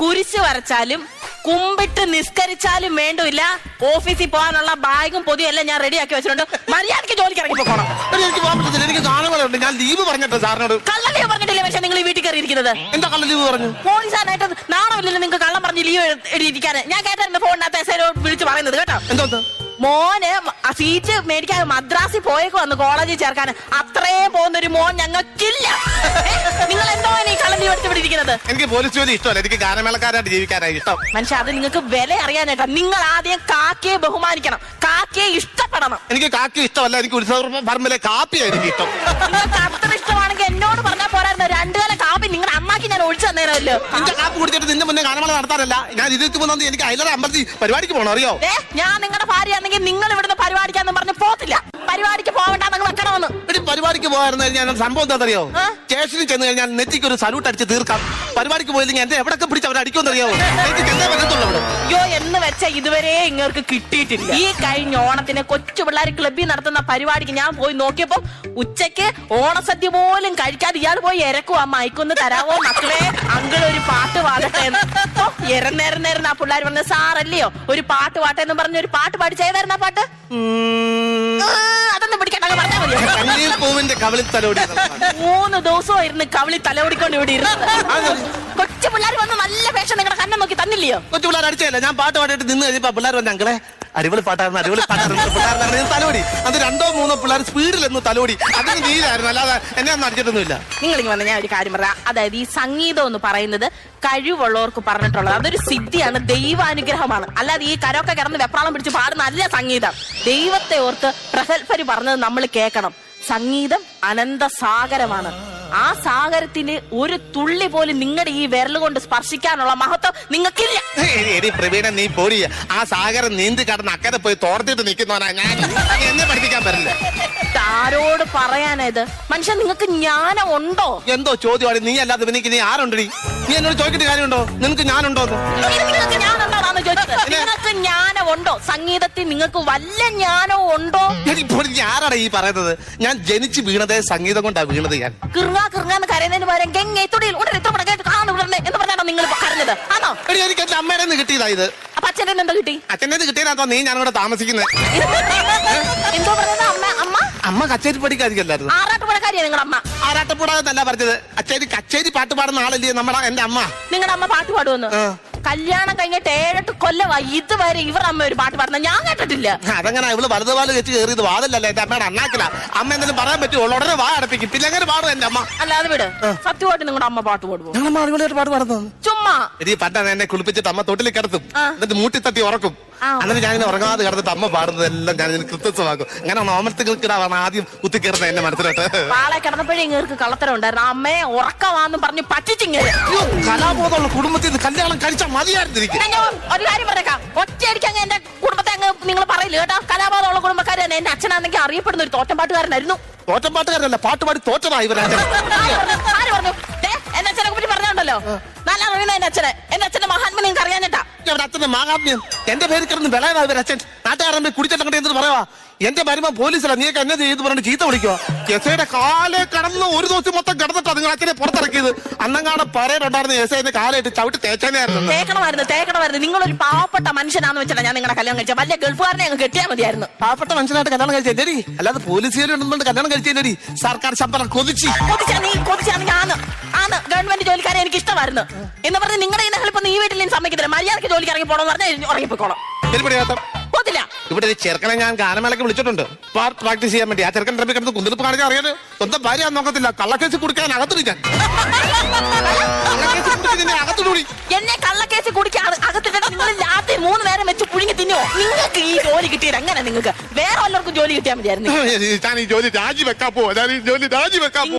കുരിശ് വരച്ചാലും കുമ്പിട്ട് നിസ്കരിച്ചാലും വേണ്ടില്ല ഓഫീസിൽ പോകാനുള്ള ബാഗും പൊതിയും എല്ലാം ഞാൻ റെഡിയാക്കി വെച്ചിട്ടുണ്ട്. മര്യാദയ്ക്ക് ജോലിക്ക് ഇറങ്ങി പോകണം. എനിക്ക് പോകാൻ പറ്റത്തില്ല. എനിക്ക് കാണുമ്പോഴുണ്ട് ഞാൻ ലീവ് പറഞ്ഞിട്ട് സാറിനോട്. കള്ളലീവ് പറഞ്ഞിട്ടില്ല പക്ഷെ നിങ്ങൾ ഈ വീട്ടിൽ കയറി ഇരിക്കുന്നത് എന്താ കള്ള ലീവ് പറഞ്ഞു? പോലീസാനായിട്ട് നാണമില്ലല്ലോ നിങ്ങൾക്ക് കള്ളം പറഞ്ഞ് ലീവ് എഴുതിയിരിക്കാൻ ഞാൻ കേട്ടായിരുന്നു ഫോണിനകത്ത് എസ് വിളിച്ച് പറയുന്നത് കേട്ടോ. എന്തോന്ന്? മോന് ആ സീറ്റ് മേടിക്കാൻ മദ്രാസിൽ പോയേക്ക് വന്ന് കോളേജിൽ ചേർക്കാൻ. അത്രയും പോകുന്ന ഒരു മോൻ ഞങ്ങൾക്കില്ല. നിങ്ങൾ എന്തോ ഈ കളഞ്ഞു ലീവ് ഇരിക്കുന്നത്? എനിക്ക് പോലീസ് ജോലി ഇഷ്ടമല്ല. എനിക്ക് ഗാനമേളക്കാരായിട്ട് ജീവിക്കാനായി ഇഷ്ടം. മനുഷ്യ അത് നിങ്ങൾക്ക് വില അറിയാനായിട്ടാ. നിങ്ങൾ ആദ്യം കാക്കയെ ബഹുമാനിക്കണം. ഇഷ്ടപ്പെടണം എനിക്ക് കാക്കി ഇഷ്ടമല്ല എനിക്ക് ഉത്സവ പറമ്പിലെ കാപ്പിയായിരിക്കും ഇഷ്ടം. നിങ്ങൾക്ക് അത്ര ഇഷ്ടമാണെങ്കിൽ എന്നോട് പറഞ്ഞാൽ പോരായിരുന്നു. രണ്ടു കാല കാപ്പി നിങ്ങളുടെ അമ്മാക്ക് ഞാൻ ഒഴിച്ചു തന്നേരല്ലോ നിന്റെ കാപ്പി കുടിച്ചിട്ട് നിന്റെ മുന്നേ ഗാനമേള നടത്താനല്ല. ഞാൻ ഇരുപത്തി മൂന്നാം തീയതി എനിക്ക് അയലറ അമ്പലത്തിൽ പരിപാടിക്ക് പോകണം അറിയോ? ഞാൻ നിങ്ങളുടെ ഭാര്യയാണെങ്കിൽ നിങ്ങൾ ഇവിടുന്ന് പരിപാടിക്കാന്ന് പറഞ്ഞ് പോത്തില്ല. പരിപാടിക്ക് പോവണ്ട നിങ്ങൾ വെക്കണമെന്ന്. എടി പരിപാടിക്ക് പോകാറുന്ന ഞാൻ സംഭവം എന്താ അറിയോ? സ്റ്റേഷനിൽ ചെന്ന് കഴിഞ്ഞാൽ നെറ്റിക്ക് ഒരു സല്യൂട്ട് അടിച്ച് തീർക്കാം. പരിപാടിക്ക് പോയില്ലെങ്കിൽ എന്റെ എവിടെയൊക്കെ പിടിച്ച് അവർ അടിക്കുമെന്ന് അറിയാവോ? എനിക്ക് ചെന്നേ പറ്റത്തുള്ളൂ വെച്ച ഇതുവരെ ഇങ്ങർക്ക് കിട്ടിയിട്ടില്ല. ഈ കഴിഞ്ഞ ഓണത്തിന് കൊച്ചു പിള്ളേർ ക്ലബ്ബിൽ നടത്തുന്ന പരിപാടിക്ക് ഞാൻ പോയി നോക്കിയപ്പോ ഉച്ചയ്ക്ക് ഓണസദ്യ പോലും കഴിക്കാതെ ഇയാൾ പോയി ഇരക്കുവാ മയക്കൊന്ന് തരാവോ മക്കളെ? അങ്കിൾ ഒരു പാട്ട് പാടട്ടെ നേരം ആ പിള്ളേർ പറഞ്ഞ സാറല്ലയോ ഒരു പാട്ട് പാട്ടെ എന്ന് പറഞ്ഞ ഒരു പാട്ട് പാടി ചെയ്തായിരുന്ന ആ പാട്ട് ആ, അതൊന്നും മതിയോ? പൂവിന്റെ കവളി തലോടി മൂന്ന് ദിവസമായിരുന്നു കവളി തലോടിക്കൊണ്ട് ഇവിടെ ഇരുന്നത്. കൊച്ചു പിള്ളേർ വന്ന് നല്ല വേഷം നിങ്ങളുടെ കണ്ണം നോക്കി തന്നില്ലയോ? കൊച്ചു പിള്ളേർ അടിച്ചല്ല ഞാൻ പാട്ട് പാടിയിട്ട് നിന്ന് കഴിഞ്ഞപ്പോ പിള്ളേർ വന്ന് ഞങ്ങളെ അടിപൊളി പാട്ടായിരുന്നു അടിപൊളി പാട്ടായിരുന്നു. പിള്ളേർ തലോടി. അത് രണ്ടോ മൂന്നോ പിള്ളേർ സ്പീഡിൽ ഒന്ന് തലോടി. അതിന് നീലായിരുന്നു അല്ലാതെ എന്നെ ഒന്നും അടിച്ചിട്ടൊന്നുമില്ല. നിങ്ങൾ ഇങ്ങനെ വന്ന് ഞാൻ ഒരു കാര്യം പറയാം. അതായത് ഈ സംഗീതം എന്ന് പറയുന്നത് കഴിവുള്ളവർക്ക് പറഞ്ഞിട്ടുള്ളത് അതൊരു സിദ്ധിയാണ് ദൈവാനുഗ്രഹമാണ്. അല്ലാതെ ഈ കരൊക്കെ കിടന്ന് വെപ്രാളം പിടിച്ച് പാടുന്ന അല്ല സംഗീതം. ദൈവത്തെ ഓർത്ത് പ്രഗത്ഭര് പറഞ്ഞത് നമ്മൾ കേൾക്കണം. സംഗീതം അനന്ത സാഗരമാണ് ആ സാഗരത്തിന് ഒരു തുള്ളി പോലും നിങ്ങളുടെ ഈ വിരൽ കൊണ്ട് സ്പർശിക്കാനുള്ള മഹത്വം നിങ്ങൾക്കില്ല. എടി, എടി പ്രവീണ നീ പോടി ആ സാഗരം നീന്തി കടന്ന് അക്കരെ പോയി തോർത്തിട്ട് നിൽക്കുന്നവനാ ഞാൻ. എന്നെ പഠിപ്പിക്കാൻ പറ്റില്ല. ആരോട് പറയാനത് മനുഷ്യൻ നിങ്ങൾക്ക് ജ്ഞാനം ഉണ്ടോ? എന്തോ ചോദ്യമാണ്. നീ അല്ലാതെ എനിക്ക് നീ ആരുണ്ടടി? നീ എന്നോട് ചോദിക്കേണ്ട കാര്യമുണ്ടോ? നിനക്ക് ഞാനുണ്ടോ എന്ന്? ചോദിച്ചത്. നിങ്ങൾക്ക് ജ്ഞാനമുണ്ടോ സംഗീതത്തിൽ നിങ്ങൾക്ക് വല്ല ജ്ഞാനവും ഉണ്ടോ? ഞാനാണ് പോടി, ഈ പറയുന്നത്? ഞാൻ ജനിച്ച് വീണത് സംഗീതം കൊണ്ടാ വീണത് ഞാൻ. കിറുങ്ങാ കിറുങ്ങാന്ന് കരയുന്നതിന് പകരം ഗംഗെ തുടിയിൽ ഉടനെ ഇത്ര കേട്ട് കാണു ഉടനെ എന്ന് പറഞ്ഞാണോ നിങ്ങൾ ഇപ്പൊ കരഞ്ഞത്? ആണോ? എടി എനിക്ക് എന്റെ അമ്മയുടെ നിന്ന് കിട്ടിയതാ ഇത്. അപ്പൊ അച്ഛന്റെ എന്താ കിട്ടി? അച്ഛന്റെ കിട്ടിയതാ നീ ഞാനിവിടെ താമസിക്കുന്നത് എന്തോ പറയുന്നത്? അമ്മ അമ്മ? അമ്മ കച്ചേരി പഠിക്കാതിരിക്കല്ലായിരുന്നു ആറാട്ടുപുഴക്കാരിയാ നിങ്ങളുടെ അമ്മ. പറഞ്ഞത്. കച്ചേരി പാട്ട് പാടുന്ന ആളല്ലേ നമ്മുടെ എന്റെ അമ്മ. നിങ്ങളുടെ അമ്മ പാട്ട് പാടുമെന്ന് ആ. കല്യാണം കഴിഞ്ഞിട്ട് ഏഴെട്ട് കൊല്ലമായി. ഇതുവരെ ഇവർ അമ്മ ഒരു പാട്ട് പാടുന്ന ഞാൻ കേട്ടിട്ടില്ല. അതങ്ങനെ? ഇവൾ വലതുപാൽ വെച്ച് കയറിയത് വാതല്ലേ എന്റെ അമ്മയുടെ അണ്ണാക്കില. അമ്മ എന്തെങ്കിലും പറയാൻ പറ്റുമോ? ഉടനെ വാ അടപ്പിക്കും. പിന്നെ എങ്ങനെ പാടും എന്റെ അമ്മ? അല്ലാതെ വിട്. സത്യമായിട്ട് നിങ്ങളുടെ അമ്മ പാട്ട് പാടുവോ? അടിപൊളിയായിട്ട് പാട്ട് പാടുന്നു ചുമ്മാ. ഇനി പണ്ടാണ് എന്നെ കുളിപ്പിച്ചിട്ട് അമ്മ തൊട്ടിൽ കിടത്തും. എന്നിട്ട് മൂട്ടി തട്ടി ഉറക്കും. എന്നിട്ട് ഞാനിങ്ങനെ ഉറങ്ങാതെ കിടന്നിട്ട് അമ്മ പാടുന്നതെല്ലാം ഞാൻ കൃത്യസ്ഥമാക്കും അങ്ങനെ ഓമനത്തിൽക്കിടാവാണ് ആദ്യം കുത്തിക്കയറുന്നത് എന്റെ മനസ്സിലോട്ട്. പാളെ കിടന്നപ്പോഴേ ഇങ്ങേർക്ക് കള്ളത്തരം ഉണ്ടായിരുന്നു. അമ്മയെ ഉറക്കമാന്നും പറഞ്ഞ് പറ്റിച്ചിങ്ങനെ കലാബോധമുള്ള കുടുംബത്തിൽ നിന്ന് കല്യാണം കഴിച്ചാൽ മതിയായിരുന്നു ഞാൻ ഒരു കാര്യം പറഞ്ഞേക്കാം ഒറ്റയടിക്ക് അങ്ങ് എന്റെ കുടുംബത്തെ അങ്ങ് നിങ്ങൾ പറയില്ല കേട്ടോ? കലാബോധമുള്ള കുടുംബക്കാർ തന്നെ എന്റെ അച്ഛനാണെങ്കിൽ അറിയപ്പെടുന്ന ഒരു തോറ്റംപാട്ടുകാരനായിരുന്നു തോറ്റംപാട്ടുകാരനല്ല പാട്ടുപാടി തോറ്റതാ ഇവരെ ആര് പറഞ്ഞു? എന്റെ അച്ഛനെ കുറിച്ച് പറഞ്ഞോണ്ടല്ലോ. നല്ല അറിയുന്ന എന്റെ അച്ഛനെ. എന്റെ അച്ഛന്റെ മഹാത്മ നിങ്ങൾക്ക് അറിയാഞ്ഞിട്ടാ ഇവരുടെ അച്ഛന്റെ മാഹാത്മ്യം. എന്റെ പേര് കിടന്ന് ഇവർ അച്ഛൻ. നാട്ടുകാരൻ പോയി കുടിച്ചിട്ട് എന്ത് പറയാ എന്റെ മരുമ പോലീസിലാ നീക്ക് എന്നെ ചെയ്ത് പറഞ്ഞിട്ട് ചീത്ത വിളിക്കുക എസ്ഐയുടെ കാലെ കടന്ന് ഒരു ദിവസം മൊത്തം കിടന്നിട്ടാ നിങ്ങൾ അച്ഛനെ പുറത്തിറക്കിയത്. അന്നങ്ങാണ് പരേടുണ്ടായിരുന്ന എസൈന്റെ കാലായിട്ട് ചവിട്ടി തേക്കണമായിരുന്നു തേക്കണമായിരുന്നു. നിങ്ങൾ ഒരു പാവപ്പെട്ട മനുഷ്യനാന്ന് വെച്ചാൽ ഞാൻ നിങ്ങളുടെ കല്യാണം കഴിച്ചത്. വലിയ ഗൾഫുകാരനെ അങ്ങ് കെട്ടിയാൽ മതിയായിരുന്നു. പാവപ്പെട്ട മനുഷ്യനായിട്ട് കല്യാണം കഴിച്ചേരി അല്ലാതെ പോലീസുകാർ ഉണ്ടെന്നുകൊണ്ട് കല്യാണം കഴിച്ചേരി സർക്കാർ ശമ്പളം കൊതിച്ച്. കൊതിച്ചാ നീ കൊതിച്ചാണെങ്കിൽ ഗവൺമെന്റ് ജോലിക്കാരെ എനിക്ക് ഇഷ്ടമായിരുന്നു എന്ന് പറഞ്ഞ് നിങ്ങളുടെ ഈ നീ വീട്ടിൽ സമ്മതിക്കത്തില്ല. മര്യാദയ്ക്ക് ജോലിക്ക് ഇറങ്ങി പോകണമെന്ന് പറഞ്ഞാൽ ഉറങ്ങിപ്പോയിക്കോളാം പോത്തില്ല. ഇവിടെ ഒരു ചെറുക്കനെ ഞാൻ ഗാനമേളക്ക് വിളിച്ചിട്ടുണ്ട്. പാർട്ട് പ്രാക്ടീസ് ചെയ്യാൻ വേണ്ടി. ആ ചെറുക്കൻ ട്രബി കിടന്ന് കുന്തിരിപ്പ് കാണിക്കാൻ അറിയാതെ സ്വന്തം ഭാര്യ നോക്കത്തില്ല. കള്ളക്കേസ് കുടിക്കാൻ അകത്തു അകത്തിടൂടി എന്നെ കള്ളക്കേസ് കുടിക്കാൻ അകത്തിട്ട് നിങ്ങൾ രാത്രി മൂന്ന് നേരം വെച്ച് പുഴുങ്ങി തിന്നോ? നിങ്ങൾക്ക് ഈ ജോലി കിട്ടിയത് എങ്ങനെ നിങ്ങൾക്ക്? വേറെ വല്ലവർക്കും ജോലി കിട്ടിയാൽ മതിയായിരുന്നു. ഞാൻ ഈ ജോലി രാജിവെക്കാൻ പോവാ. ഞാൻ ഈ ജോലി രാജിവെക്കാൻ പോവാ.